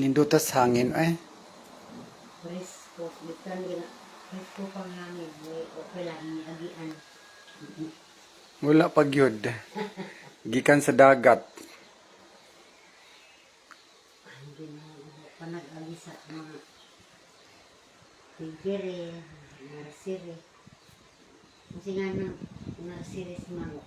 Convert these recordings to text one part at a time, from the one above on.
Lindutas hangin eh. Presko. Bitan gina. Presko pang hangin. May okay lang. Agian. Wala pag yun. Gikan sa dagat. Hindi na panag-agi sa mga tigere, narsiri. Kasi nga nang narsiri si manok.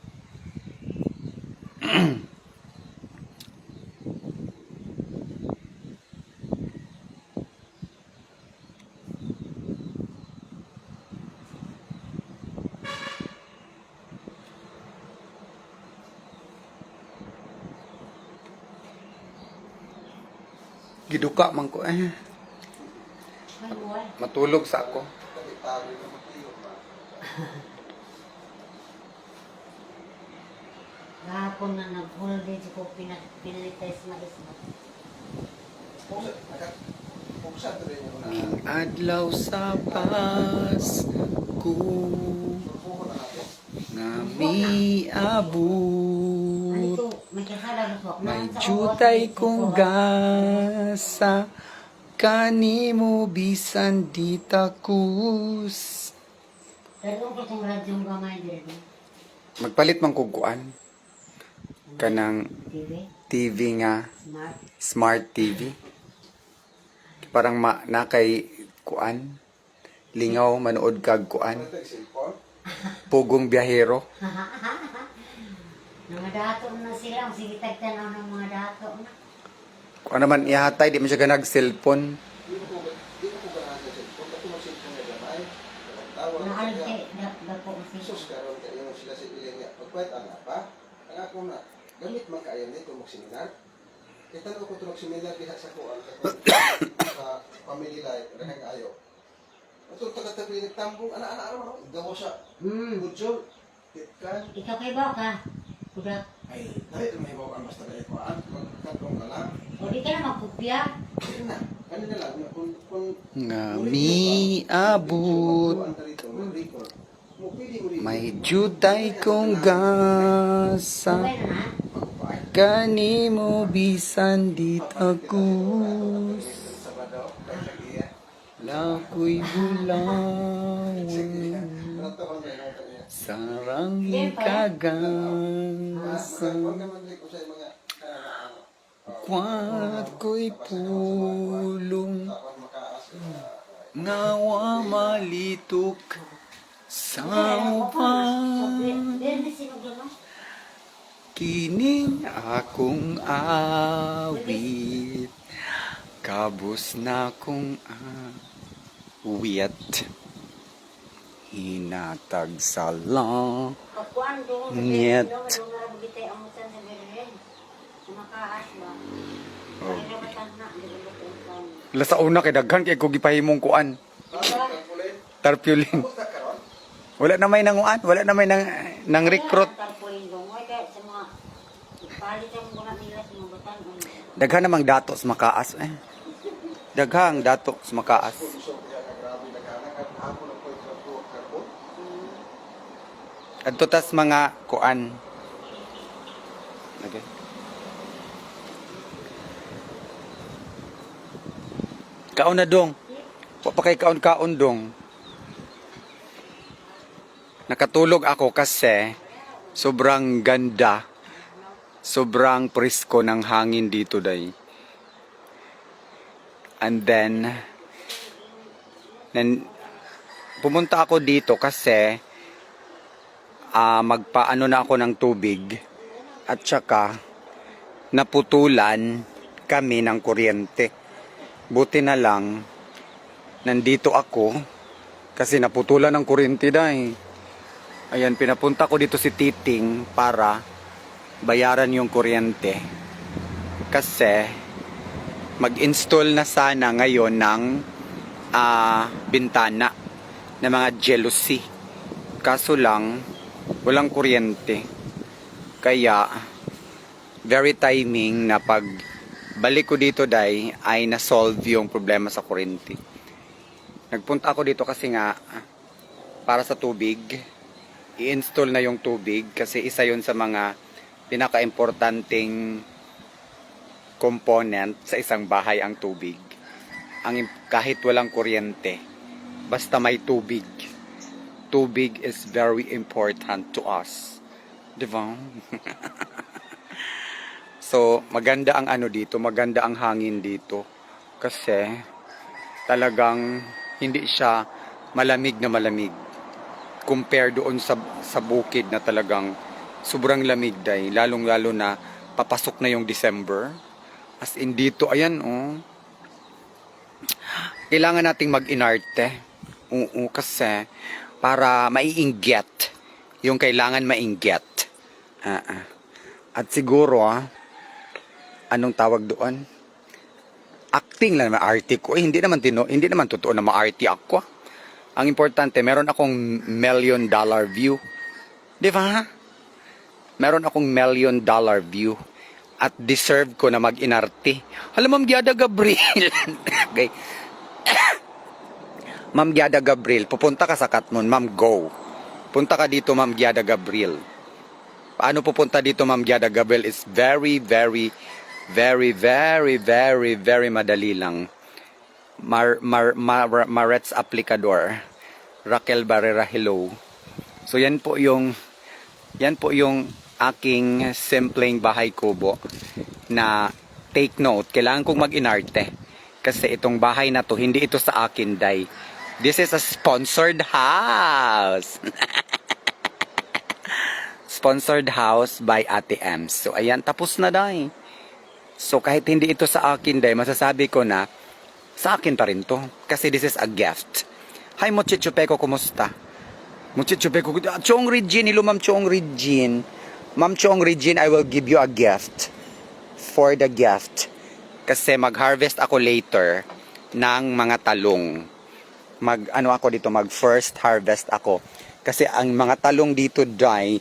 Giduka man ko eh. Matulog sa ako. Gahapon na nag-holiday si ko sa mais mo. Ning adlaw sa Pasko nga mi Ano abot to? May jutay kong gasa kanimo bisan di takus. Pero ko itong radyong gamay din. magpalit man kog kuan. Kanang TV, nga. Smart. smart TV parang ma na kay kuan. Lingaw manood kag kuan. Pugong biyahero Mga dato na sila. Ang sige tagtanaw ng mga dato na. kung ano man ihatay di man siya ganag cellphone Naalag kay da- dako kasi. Sus karon kayo sila sa ilang nga pagkwet ang apa ang ako na gamit man kaayo ni tumog seminar kita ko ko tulog seminar diha sa kuan sa family life rehan kaayo Ato taga tabi nagtambong ana ana ano gawo siya Hmm. budjol Ikaw kay ba ka? Kuda. ay dahil may bawa ang basta kay kuan magkatong ka lang O di ka na magkopya. Sige na kanina lang kung kung nga mi abot may jutay kong gasa kanimo bisan di takus lakoy bulawan sarang ko sa mga ah, kwat ko'y pulong ah, ngawa malitok sa upan? Kining akong awit Kabus na kong awit Hinatag sa lang ba? Oh. La sa una kay daghan kay ko gipahimong kuan. Tarpaulin Wala na may nanguan Wala na may nang, nang recruit. Batan. Daghan namang dato sa makaas eh. Daghang dato sa makaas Adto tas mga kuan. Okay. Kaon na dong. Wa pa kay kaon-kaon dong. Nakatulog ako kasi sobrang ganda. Sobrang presko ng hangin dito day. And then nan pumunta ako dito kasi ah magpaano na ako ng tubig at saka naputulan kami ng kuryente. Buti na lang nandito ako kasi naputulan ng kuryente dahil. Ayan, pinapunta ko dito si Titing para bayaran yung kuryente. Kasi mag-install na sana ngayon ng ah, bintana ng mga jealousy. Kaso lang, walang kuryente. Kaya, very timing na pag balik ko dito day ay na-solve yung problema sa kuryente. Nagpunta ako dito kasi nga para sa tubig. I-install na yung tubig kasi isa yon sa mga pinaka-importanting component sa isang bahay ang tubig. Ang kahit walang kuryente, basta may tubig. Tubig is very important to us. Di so, maganda ang ano dito, maganda ang hangin dito. Kasi, talagang hindi siya malamig na malamig. Compare doon sa, sa bukid na talagang sobrang lamig day. Lalong-lalo na papasok na yung December. As in dito, ayan oh. Kailangan nating mag-inarte. Oo, kasi para maiinggit yung kailangan mainggit. Ah, ah. At siguro, ah, anong tawag doon? Acting lang naman, arte ko. Eh, hindi naman, tino, hindi naman totoo na ma-arte ako. ah. Ang importante, meron akong million dollar view. Di ba? Meron akong million dollar view. At deserve ko na mag-inarte. Alam, Ma'am Giada Gabriel. okay. Ma'am Giada Gabriel, pupunta ka sa Katmon. Ma'am, go. Punta ka dito, Ma'am Giada Gabriel. Paano pupunta dito, Ma'am Giada Gabriel? is very, very, very, very, very, very madali lang. Mar, Mar, Mar, Marets Aplicador. Raquel Barrera, hello. So yan po yung yan po yung aking simpleng bahay kubo na take note, kailangan kong mag-inarte. Kasi itong bahay na to, hindi ito sa akin, Day. This is a sponsored house. sponsored house by Ate Ems. So ayan, tapos na, Day. So kahit hindi ito sa akin, Day, masasabi ko na sa akin pa rin to. Kasi this is a gift. Hi, Mochichupeko, kumusta? Mochichupeko, ah, Chong Regine, hello Ma'am Chong Regine. Ma'am Chong Regine, I will give you a gift. For the gift. Kasi mag-harvest ako later ng mga talong. Mag, ano ako dito, mag first harvest ako. Kasi ang mga talong dito, Dai,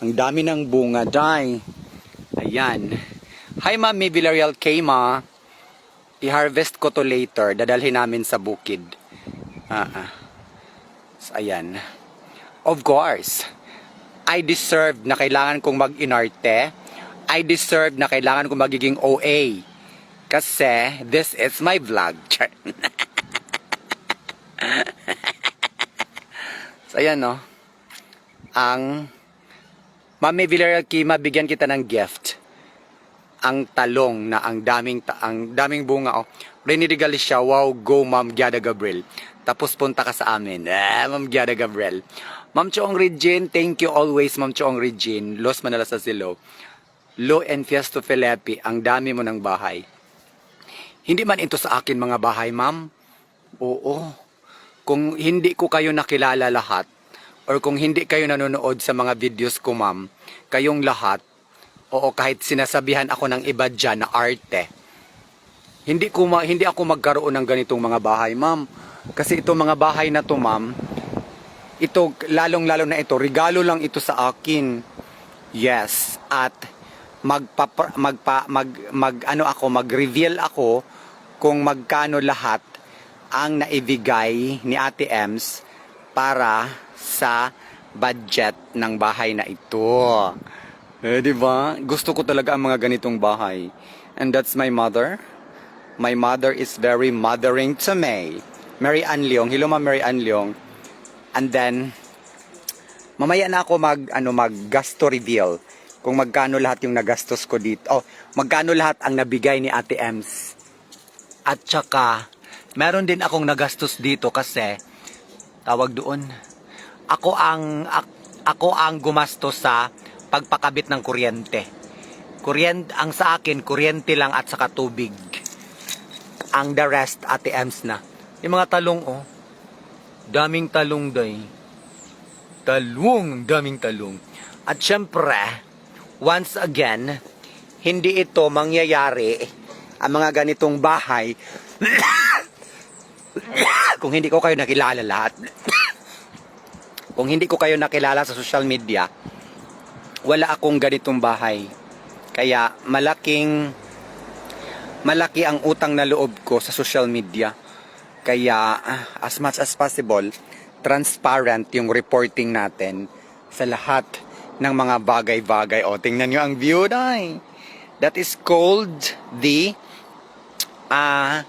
ang dami ng bunga, Dai. Ayan. Hi, Ma'am May Villarreal Kema. I-harvest ko to later. Dadalhin namin sa bukid. Ah, ah. So, ayan. Of course, I deserve na kailangan kong mag-inarte. I deserve na kailangan kong magiging OA. Kasi, this is my vlog. So, ayan, no. Ang Mami Villarreal Kima, bigyan kita ng gift ang talong na ang daming ta- ang daming bunga oh. Rene de Galicia, wow, go Ma'am Giada Gabriel. Tapos punta ka sa amin. Ah, Ma'am Giada Gabriel. Ma'am Choong Regine, thank you always Ma'am Choong Regine. Los Manala sa Silo. Lo and Fiesto Felipe, ang dami mo ng bahay. Hindi man ito sa akin mga bahay, ma'am. Oo. Kung hindi ko kayo nakilala lahat, or kung hindi kayo nanonood sa mga videos ko, ma'am, kayong lahat, Oo, kahit sinasabihan ako ng iba dyan na arte. Hindi ko ma- hindi ako magkaroon ng ganitong mga bahay, ma'am. Kasi itong mga bahay na to, ma'am, ito lalong-lalo na ito, regalo lang ito sa akin. Yes, at magpa magpa mag, mag ano ako, mag-reveal ako kung magkano lahat ang naibigay ni Ate Ems para sa budget ng bahay na ito. Eh, di ba? Gusto ko talaga ang mga ganitong bahay. And that's my mother. My mother is very mothering to me. Mary Ann Leong. Hello, Ma'am Mary Ann Leong. And then, mamaya na ako mag, ano, mag gasto reveal kung magkano lahat yung nagastos ko dito. Oh, magkano lahat ang nabigay ni Ate Ems. At saka, meron din akong nagastos dito kasi, tawag doon, ako ang, ak- ako ang gumastos sa pagpakabit ng kuryente. Kuryente, ang sa akin, kuryente lang at saka tubig. Ang the rest, ate Ems na. Yung mga talong, oh. Daming talong, day. Talong, daming talong. At syempre, once again, hindi ito mangyayari ang mga ganitong bahay kung hindi ko kayo nakilala lahat. kung hindi ko kayo nakilala sa social media, wala akong ganitong bahay. Kaya malaking malaki ang utang na loob ko sa social media. Kaya ah, as much as possible, transparent yung reporting natin sa lahat ng mga bagay-bagay. O, tingnan nyo ang view, day. That is called the uh,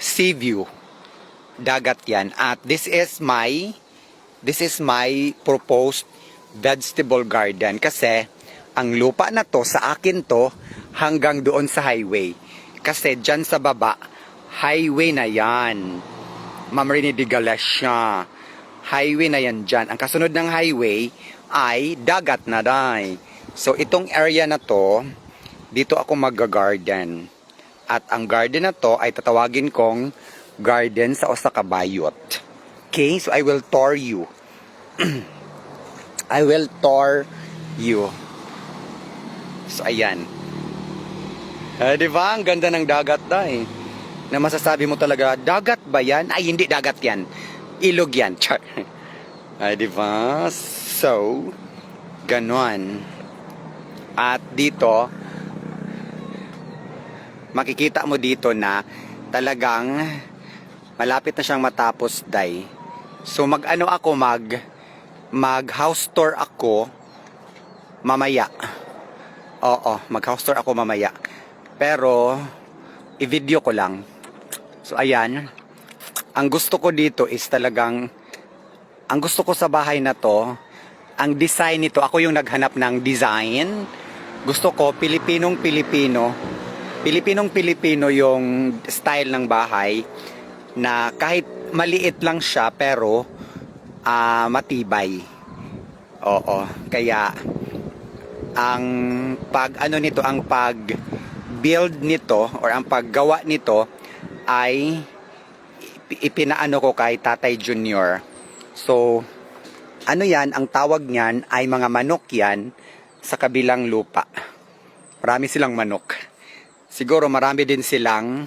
sea view. Dagat yan. At this is my this is my proposed vegetable garden kasi ang lupa na to sa akin to hanggang doon sa highway. Kasi dyan sa baba, highway na yan. Mamarini de Galacia. Highway na yan dyan. Ang kasunod ng highway ay dagat na day. So itong area na to, dito ako mag-garden. At ang garden na to ay tatawagin kong garden sa Osakabayot. Okay, so I will tour you. I will tour you. So ayan. Eh, di ba? Ang ganda ng dagat da eh. Na masasabi mo talaga, dagat ba yan? Ay, hindi dagat yan. Ilog yan. Char. Ay, di ba? So, ganon. At dito, makikita mo dito na talagang malapit na siyang matapos, day. So, mag-ano ako, mag, mag house tour ako mamaya. Oo, mag house tour ako mamaya. Pero, i-video ko lang. So, ayan. Ang gusto ko dito is talagang, ang gusto ko sa bahay na to, ang design nito, ako yung naghanap ng design. Gusto ko, Pilipinong-Pilipino. Pilipinong-Pilipino yung style ng bahay na kahit maliit lang siya pero ah, matibay. Oo, kaya ang pag ano nito, ang pag build nito or ang paggawa nito ay ipi- ipinaano ko kay Tatay Junior. So, ano yan, ang tawag niyan ay mga manok yan sa kabilang lupa. Marami silang manok. Siguro marami din silang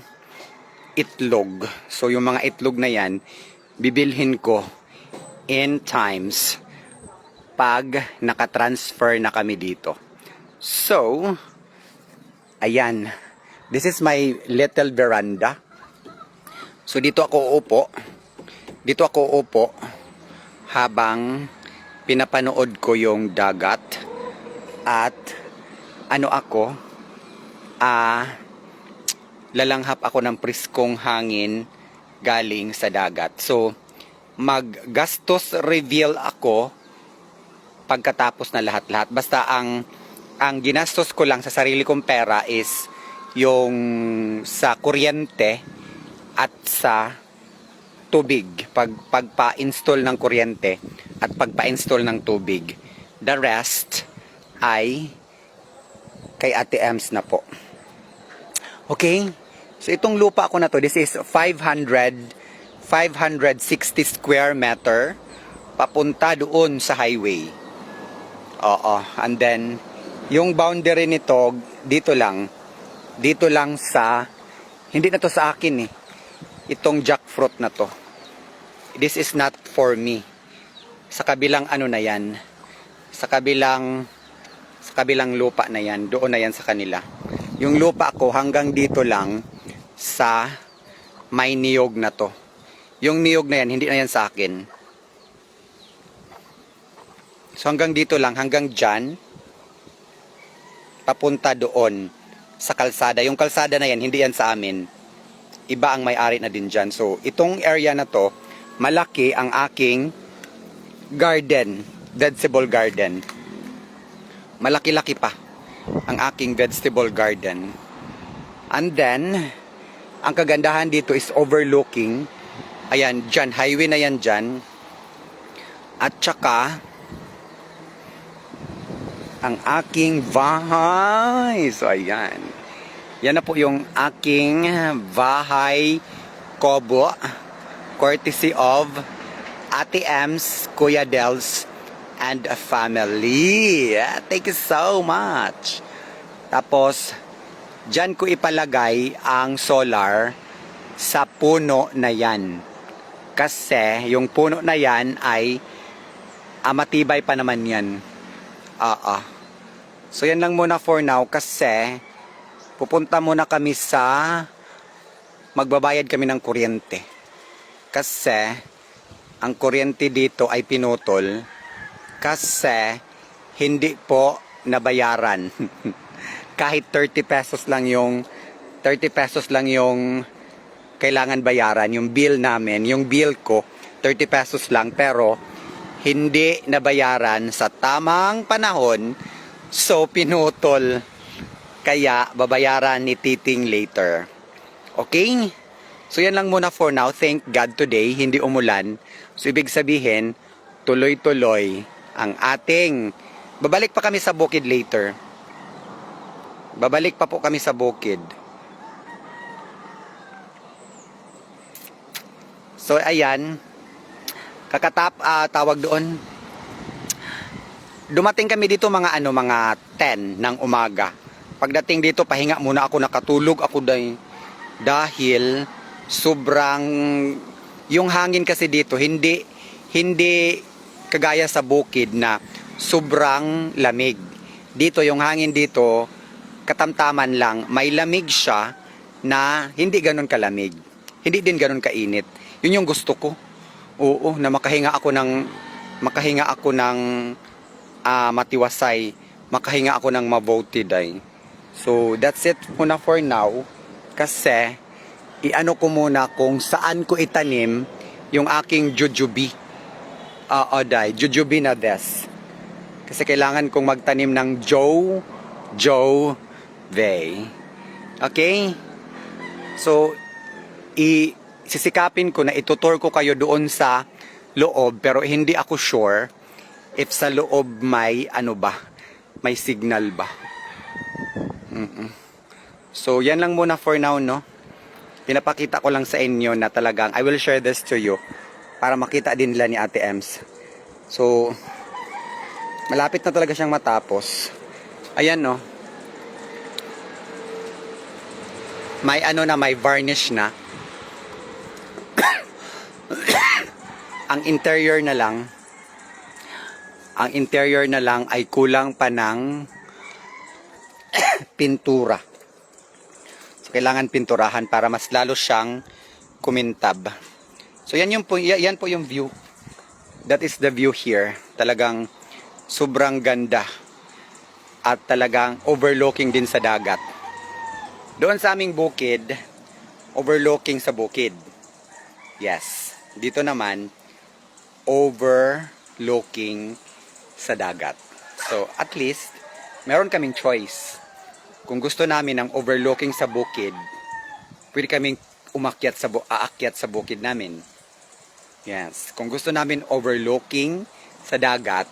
itlog. So, yung mga itlog na yan, bibilhin ko in times pag nakatransfer na kami dito. So, ayan. This is my little veranda. So, dito ako upo. Dito ako upo habang pinapanood ko yung dagat at ano ako ah lalanghap ako ng priskong hangin galing sa dagat. So, maggastos reveal ako pagkatapos na lahat-lahat. Basta ang ang ginastos ko lang sa sarili kong pera is yung sa kuryente at sa tubig. Pag pagpa-install ng kuryente at pagpa-install ng tubig. The rest ay kay Ate Ems na po. Okay? So itong lupa ko na to, this is 500 560 square meter papunta doon sa highway. Oo, and then yung boundary nito dito lang dito lang sa hindi na to sa akin eh. Itong jackfruit na to. This is not for me. Sa kabilang ano na yan. Sa kabilang sa kabilang lupa na yan, doon na yan sa kanila. Yung lupa ko hanggang dito lang sa may niyog na to. Yung niyog na yan, hindi na yan sa akin. So hanggang dito lang, hanggang dyan, papunta doon sa kalsada. Yung kalsada na yan, hindi yan sa amin. Iba ang may-ari na din dyan. So itong area na to, malaki ang aking garden, vegetable garden. Malaki-laki pa ang aking vegetable garden. And then, ang kagandahan dito is overlooking. Ayan, dyan, highway na yan dyan. At saka, ang aking bahay. So, ayan. Yan na po yung aking bahay kobo. Courtesy of Ate Ems, Kuya Dels, and family. Thank you so much. Tapos, dyan ko ipalagay ang solar sa puno na yan. Kasi yung puno na yan ay ah, matibay pa naman yan. Ah, ah. So yan lang muna for now kasi pupunta muna kami sa magbabayad kami ng kuryente. Kasi ang kuryente dito ay pinutol kasi hindi po nabayaran. kahit 30 pesos lang yung 30 pesos lang yung kailangan bayaran, yung bill namin, yung bill ko 30 pesos lang pero hindi nabayaran sa tamang panahon so pinutol kaya babayaran ni Titing later. Okay? So yan lang muna for now. Thank God today, hindi umulan. So ibig sabihin, tuloy-tuloy ang ating... Babalik pa kami sa bukid later. Babalik pa po kami sa bukid. So ayan, kakatap ah, tawag doon. Dumating kami dito mga ano mga 10 ng umaga. Pagdating dito pahinga muna ako nakatulog ako dahil dahil sobrang yung hangin kasi dito hindi hindi kagaya sa bukid na sobrang lamig. Dito yung hangin dito katamtaman lang, may lamig siya na hindi ganun kalamig. Hindi din ganun kainit. Yun yung gusto ko. Oo, na makahinga ako ng makahinga ako ng ah, matiwasay, makahinga ako ng mabuti day. So that's it muna for now kasi iano ko muna kung saan ko itanim yung aking jujubi. Oo, day, jujubi na des. Kasi kailangan kong magtanim ng Joe, Joe, Vey. Okay? So, i sisikapin ko na itutur ko kayo doon sa loob pero hindi ako sure if sa loob may ano ba may signal ba Mm-mm. so yan lang muna for now no pinapakita ko lang sa inyo na talagang I will share this to you para makita din nila ni Ate Ems so malapit na talaga siyang matapos ayan no may ano na may varnish na ang interior na lang ang interior na lang ay kulang pa ng pintura. So, kailangan pinturahan para mas lalo siyang kumintab. So yan yung po, ya- yan po yung view. That is the view here. Talagang sobrang ganda at talagang overlooking din sa dagat. Doon sa aming bukid, overlooking sa bukid. Yes. Dito naman, overlooking sa dagat. So, at least, meron kaming choice. Kung gusto namin ng overlooking sa bukid, pwede kaming umakyat sa, aakyat sa bukid namin. Yes. Kung gusto namin overlooking sa dagat,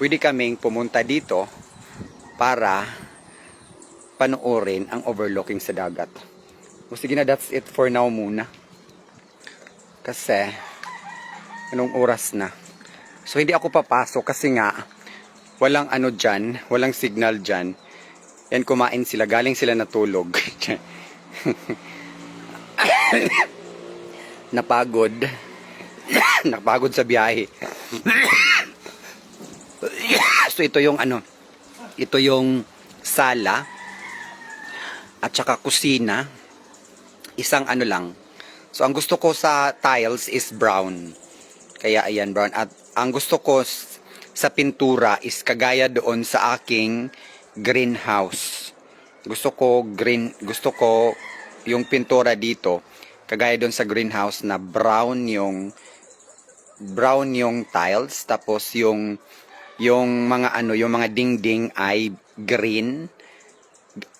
pwede kaming pumunta dito para panoorin ang overlooking sa dagat. O sige na, that's it for now muna. Kasi, anong oras na? So, hindi ako papasok kasi nga, walang ano dyan, walang signal dyan. Yan, kumain sila. Galing sila natulog. Napagod. Napagod sa biyahe. so, ito yung ano, ito yung sala at saka kusina. Isang ano lang. So, ang gusto ko sa tiles is brown. Kaya ayan, brown. At ang gusto ko sa pintura is kagaya doon sa aking greenhouse. Gusto ko green, gusto ko yung pintura dito kagaya doon sa greenhouse na brown yung brown yung tiles tapos yung yung mga ano yung mga dingding ay green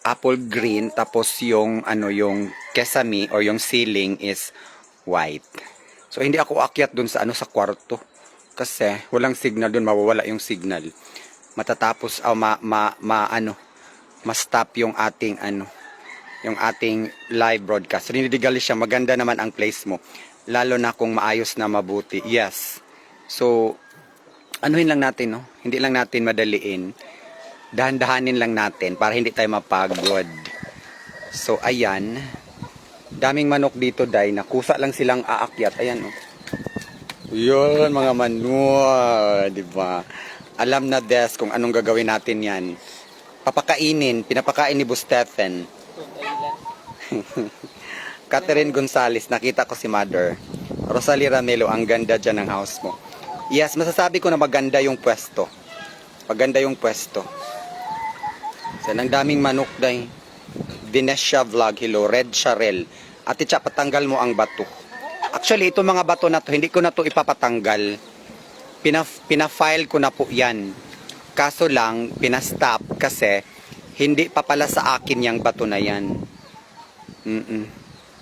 apple green tapos yung ano yung kesame or yung ceiling is white. So hindi ako akyat dun sa ano sa kwarto kasi walang signal dun mawawala yung signal. Matatapos o ma, ma, ma ano ma-stop yung ating ano yung ating live broadcast. So, Rinidigali siya maganda naman ang place mo lalo na kung maayos na mabuti. Yes. So anuhin lang natin no. Hindi lang natin madaliin dahan-dahanin lang natin para hindi tayo mapagod. So, ayan. Daming manok dito, Day. Nakusa lang silang aakyat. Ayan, oh. Yun, mga manua. di ba? Alam na, Des, kung anong gagawin natin yan. Papakainin. Pinapakain ni Bu Stephen. Catherine Gonzalez, nakita ko si Mother. Rosalie Ramelo, ang ganda dyan ng house mo. Yes, masasabi ko na maganda yung pwesto. Maganda yung pwesto. So, ang daming manok day. Vinesia Vlog, hello, Red Sharel. Ate Cha, patanggal mo ang bato. Actually, ito mga bato na to, hindi ko na to ipapatanggal. Pina, pina-file ko na po yan. Kaso lang, pinastop kasi hindi pa pala sa akin yung bato na yan. Mm-mm.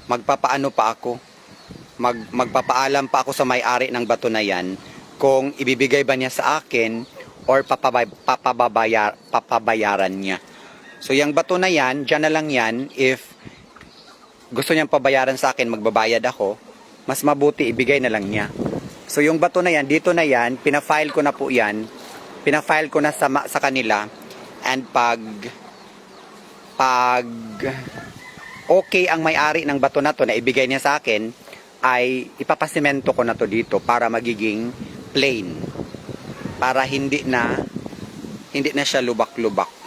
Magpapaano pa ako? Mag, magpapaalam pa ako sa may-ari ng bato na yan kung ibibigay ba niya sa akin or papabay, papabayar, papabayaran niya. So, yung bato na yan, dyan na lang yan. If gusto niyang pabayaran sa akin, magbabayad ako, mas mabuti ibigay na lang niya. So, yung bato na yan, dito na yan, pinafile ko na po yan. Pinafile ko na sa, sa kanila. And pag, pag okay ang may-ari ng bato na to na ibigay niya sa akin, ay ipapasimento ko na to dito para magiging plain. Para hindi na hindi na siya lubak-lubak.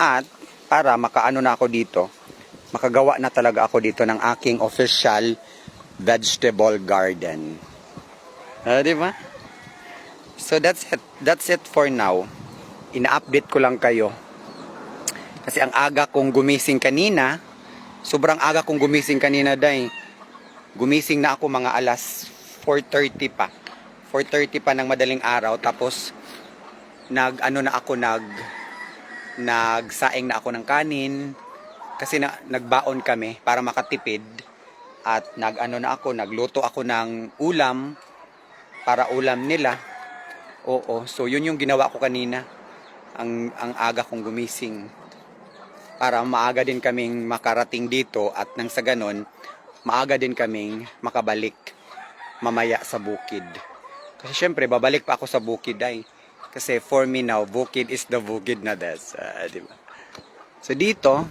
At para makaano na ako dito, makagawa na talaga ako dito ng aking official vegetable garden. Ah, di ba? So that's it. That's it for now. Ina-update ko lang kayo. Kasi ang aga kong gumising kanina, sobrang aga kong gumising kanina day. Gumising na ako mga alas 4.30 pa. 4.30 pa ng madaling araw. Tapos, nag, ano na ako, nag, nagsaing na ako ng kanin. Kasi na, nagbaon kami para makatipid. At nag, ano na ako, nagluto ako ng ulam para ulam nila. Oo, so yun yung ginawa ko kanina. Ang, ang aga kong gumising. Para maaga din kaming makarating dito at nang sa ganon, maaga din kaming makabalik mamaya sa bukid. Kasi syempre, babalik pa ako sa bukid ay. Kasi for me now, bukid is the bukid na des. Ah, di? So dito,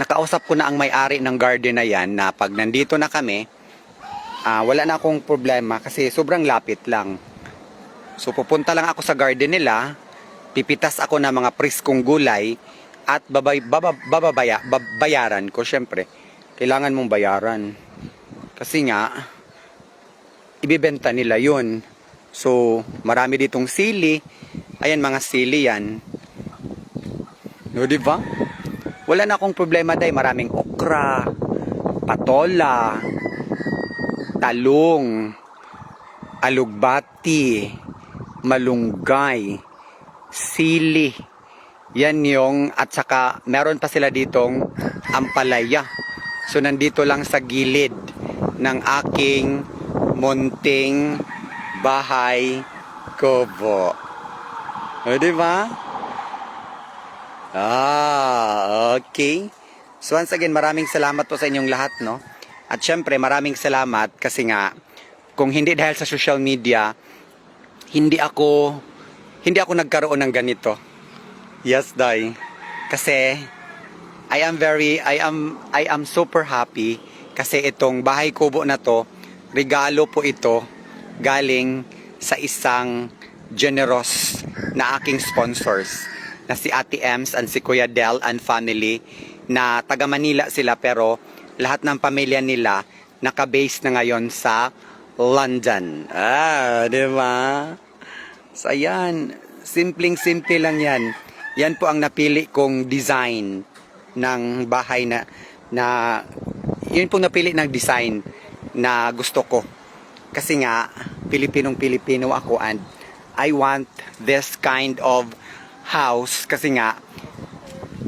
nakausap ko na ang may-ari ng garden na yan na pag nandito na kami, ah, wala na akong problema kasi sobrang lapit lang. So pupunta lang ako sa garden nila, pipitas ako ng mga priskong gulay at babay, baba, bababaya, babayaran ko syempre. Kailangan mong bayaran. Kasi nga, ibibenta nila yun. So, marami ditong sili. Ayan, mga sili yan. No, di ba? Wala na akong problema dahil maraming okra, patola, talong, alugbati, malunggay, sili. Yan yung, at saka meron pa sila ditong ampalaya. So nandito lang sa gilid ng aking munting bahay kubo. O, di ba? Ah, okay. So once again, maraming salamat po sa inyong lahat, no? At syempre, maraming salamat kasi nga, kung hindi dahil sa social media, hindi ako, hindi ako nagkaroon ng ganito. Yes, Day. Kasi, I am very, I am, I am super happy kasi itong bahay kubo na to, regalo po ito galing sa isang generous na aking sponsors na si Ate Ems and si Kuya Del and family na taga Manila sila pero lahat ng pamilya nila naka-base na ngayon sa London. Ah, di ba? So, ayan. Simpleng-simple lang yan. Yan po ang napili kong design ng bahay na, na yun po napili ng design na gusto ko. Kasi nga, Pilipinong-Pilipino ako and I want this kind of house kasi nga,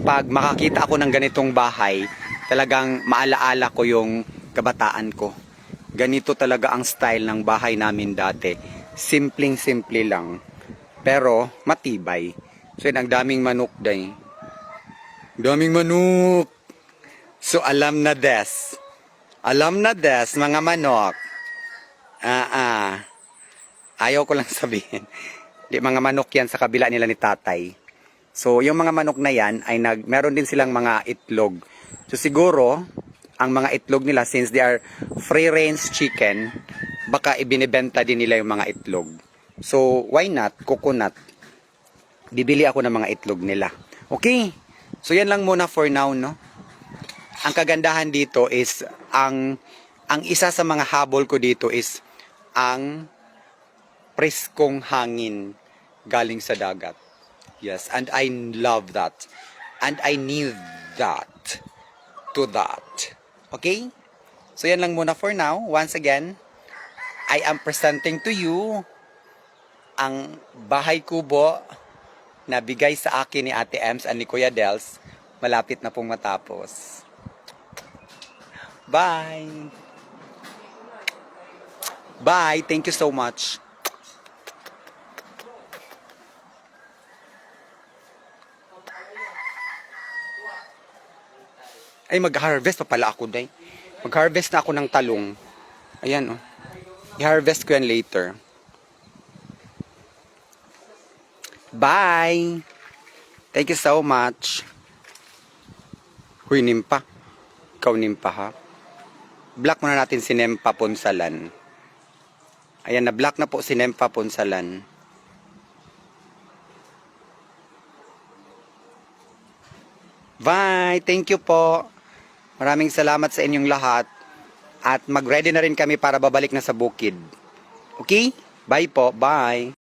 pag makakita ako ng ganitong bahay, talagang maalaala ko yung kabataan ko. Ganito talaga ang style ng bahay namin dati. Simpleng-simple lang. Pero matibay. So yun, ang daming manok day. Daming manok. So alam na des. Alam na des, mga manok. Ah, ah. Ayaw ko lang sabihin. Di mga manok yan sa kabila nila ni tatay. So, yung mga manok na yan ay nag meron din silang mga itlog. So siguro ang mga itlog nila since they are free range chicken, baka ibinebenta din nila yung mga itlog. So, why not coconut? Bibili ako ng mga itlog nila. Okay. So yan lang muna for now, no? Ang kagandahan dito is ang ang isa sa mga habol ko dito is ang preskong hangin galing sa dagat. Yes, and I love that. And I need that to that. Okay? So yan lang muna for now. Once again, I am presenting to you ang bahay kubo na bigay sa akin ni Ate Ems and ni Kuya Dels. Malapit na pong matapos. Bye! Bye! Thank you so much. Ay, mag-harvest pa pala ako, day. Mag-harvest na ako ng talong. Ayan, oh. I-harvest ko yan later. Bye! Thank you so much. Huy, Nimpa. Ikaw, Nimpa, ha? Block muna natin si Nempa Ponsalan. Ayan, na-block na po si Nempa Ponsalan. Bye! Thank you po. Maraming salamat sa inyong lahat. At mag-ready na rin kami para babalik na sa bukid. Okay? Bye po. Bye.